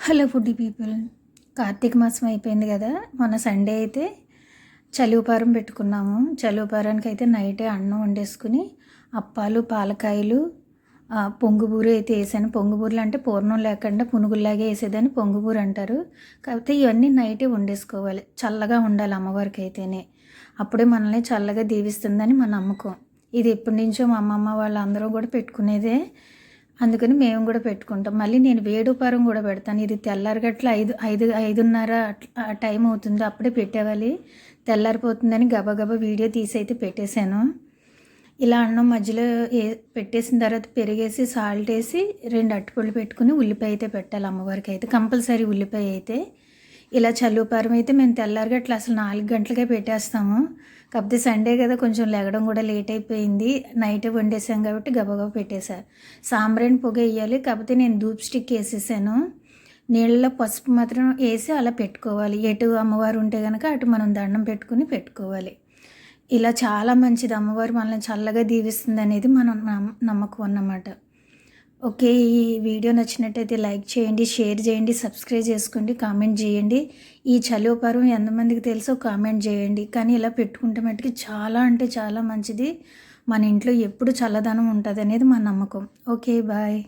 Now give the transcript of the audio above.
Hello food people. Karthika మాసం అయిపోయింది కదా. మొన్న సండే అయితే చలివపారం పెట్టుకున్నాము. చలివపారానికి అయితే నైటే అన్నం వండేసుకుని అప్పాలు పాలకాయలు ఆ, పొంగుబూరు అయితే వేసాను. పొంగుబూరులు అంటే పూర్ణం లేకుండా పునుగుల్లాగే వేసేదని పొంగుబూరు అంటారు. కాకపోతే ఇవన్నీ నైటే వండేసుకోవాలి. చల్లగా ఉండాలి అమ్మవారికి అయితేనే. అప్పుడే మనల్ని చల్లగా దీవిస్తుందని మన నమ్మకం. ఇది ఎప్పటి నుంచో మా అమ్మమ్మ వాళ్ళందరూ కూడా పెట్టుకునేదే అందుకని మేము కూడా పెట్టుకుంటాం. మళ్ళీ నేను వేడుపారం కూడా పెడతాను. ఇది తెల్లారిగట్ల ఐదు ఐదు ఐదున్నర టైం అవుతుంది అప్పుడే పెట్టేవాలి. తెల్లారిపోతుందని గబగబా వీడియో తీసి అయితే పెట్టేశాను. ఇలా అన్నం మధ్యలో ఏ పెట్టేసిన తర్వాత పెరిగేసి సాల్ట్ వేసి రెండు అట్టుపళ్ళు పెట్టుకుని ఉల్లిపాయ అయితే పెట్టాలి అమ్మవారికి అయితే. కంపల్సరీ ఉల్లిపాయ అయితే. ఇలా చల్లుపారం అయితే మేము తెల్లారగట్ల అసలు నాలుగు గంటలకే పెట్టేస్తాము. కాకపోతే సండే కదా కొంచెం లెగడం కూడా లేట్ అయిపోయింది. నైట్ వండేసాం కాబట్టి గబగబా పెట్టేశా. సాంబ్రాణి పొగ వేయాలి. కాకపోతే నేను ధూప్ స్టిక్ వేసేసాను. నీళ్ళలో పసుపు మాత్రం వేసి అలా పెట్టుకోవాలి. ఎటు అమ్మవారు ఉంటే కనుక అటు మనం దండం పెట్టుకుని పెట్టుకోవాలి. ఇలా చాలా మంచిది. అమ్మవారు మనల్ని చల్లగా దీవిస్తుంది అనేది మనం నమ్మకం అన్నమాట. ఓకే ఈ వీడియో నచ్చినట్టయితే లైక్ చేయండి షేర్ చేయండి సబ్స్క్రైబ్ చేసుకోండి కామెంట్ చేయండి. ఈ చలివపరం ఎంతమందికి తెలుసో కామెంట్ చేయండి. కానీ ఇలా పెట్టుకుంటే మట్టుకు చాలా అంటే చాలా మంచిది. మన ఇంట్లో ఎప్పుడు చల్లదనం ఉంటుంది అనేది మా నమ్మకం. Okay bye.